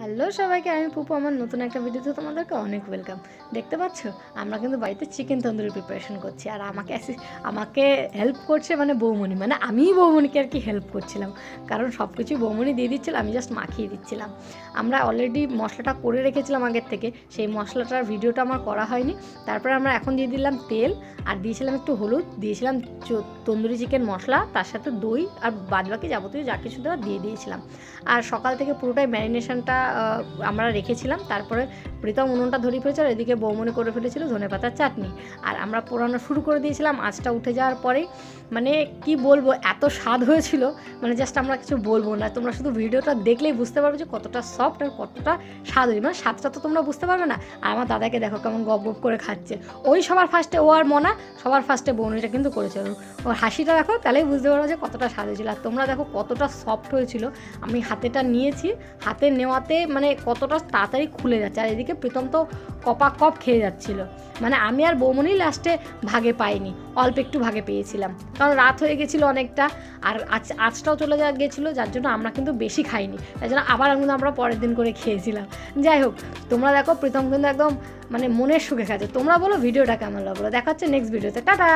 Hello সবাইকে, আমি পুপু, আমার নতুন একটা ভিডিওতে তোমাদেরকে অনেক ওয়েলকাম দেখতে পাচ্ছ? আমরা কিন্তু বাড়িতে চিকেন তন্দুরি প্রিপারেশন করছি আর আমাকে আমাকে হেল্প করছে মানে বৌমণি। মানে আমিই বৌমণিকে আর কি হেল্প করছিলাম। কারণ সব কিছু বৌমণি দিয়ে দিচ্ছিল, আমি জাস্ট মাখিয়ে দিচ্ছিলাম। আমরা অলরেডি মশলাটা করে রেখেছিলাম আগের থেকে। সেই মশলাটার ভিডিওটা আমার করা হয়নি। তারপরে আমরা এখন দিয়ে দিলাম তেল আর দিয়েছিলাম একটু হলুদ, দিয়েছিলাম তন্দুরি চিকেন মশলা, তার সাথে দই আর বাদবাকি যাবতীয় যা কিছু দেওয়া দিয়ে দিয়েছিলাম। আর সকাল থেকে পুরোটাই ম্যারিনেশনটা আমরা রেখেছিলাম, তারপরে প্রীতম উনুনটা ধরিয়ে ফেলেছিল এদিকে বৌমনি করে ফেলেছিল ধনে পাতার চাটনি। আর আমরা পোড়ানো শুরু করে দিয়েছিলাম, আঁচটা উঠে যাওয়ার পরেই। মানে কি বলব, এত স্বাদ হয়েছিল মানে জাস্ট আমরা কিছু বলব না। তোমরা শুধু ভিডিওটা দেখলেই বুঝতে পারবে যে কতটা সফট আর কতটা স্বাদ হয়েছে। মানে স্বাদটা তো তোমরা বুঝতে পারবে না। আর আমার দাদাকে দেখো কেমন গপ গপ করে খাচ্ছে। ওই সবার ফার্স্টে ও আর মনা, সবার ফার্স্টে বৌনিটা কিন্তু করেছিল ওর হাসিটা দেখো, তাহলেই বুঝতে পারো যে কতটা স্বাদ হয়েছিল। আর তোমরা দেখো কতটা সফট হয়েছিল। আমি হাতেটা নিয়েছি, হাতে নেওয়াতে মানে কতটা তাড়াতাড়ি খুলে যাচ্ছে। আর এদিকে প্রীতম তো কপা কপ খেয়ে যাচ্ছিল। মানে আমি আর বৌমনি লাস্টে ভাগে পাইনি। অল্প একটু ভাগে পেয়েছিলাম। কারণ রাত হয়ে গেছিল অনেকটা। আর আজ, আজটাও চলে যা, গেছিল। যার জন্য আমরা কিন্তু বেশি খাইনি। তাই জন্য আবার কিন্তু আমরা পরের দিন করে খেয়েছিলাম। যাই হোক, তোমরা দেখো প্রীতম কিন্তু একদম মানে মনের সুখে খাচ্ছে। তোমরা বলো ভিডিওটা কেমন লাগল? দেখা হচ্ছে নেক্সট ভিডিওতে টাটা!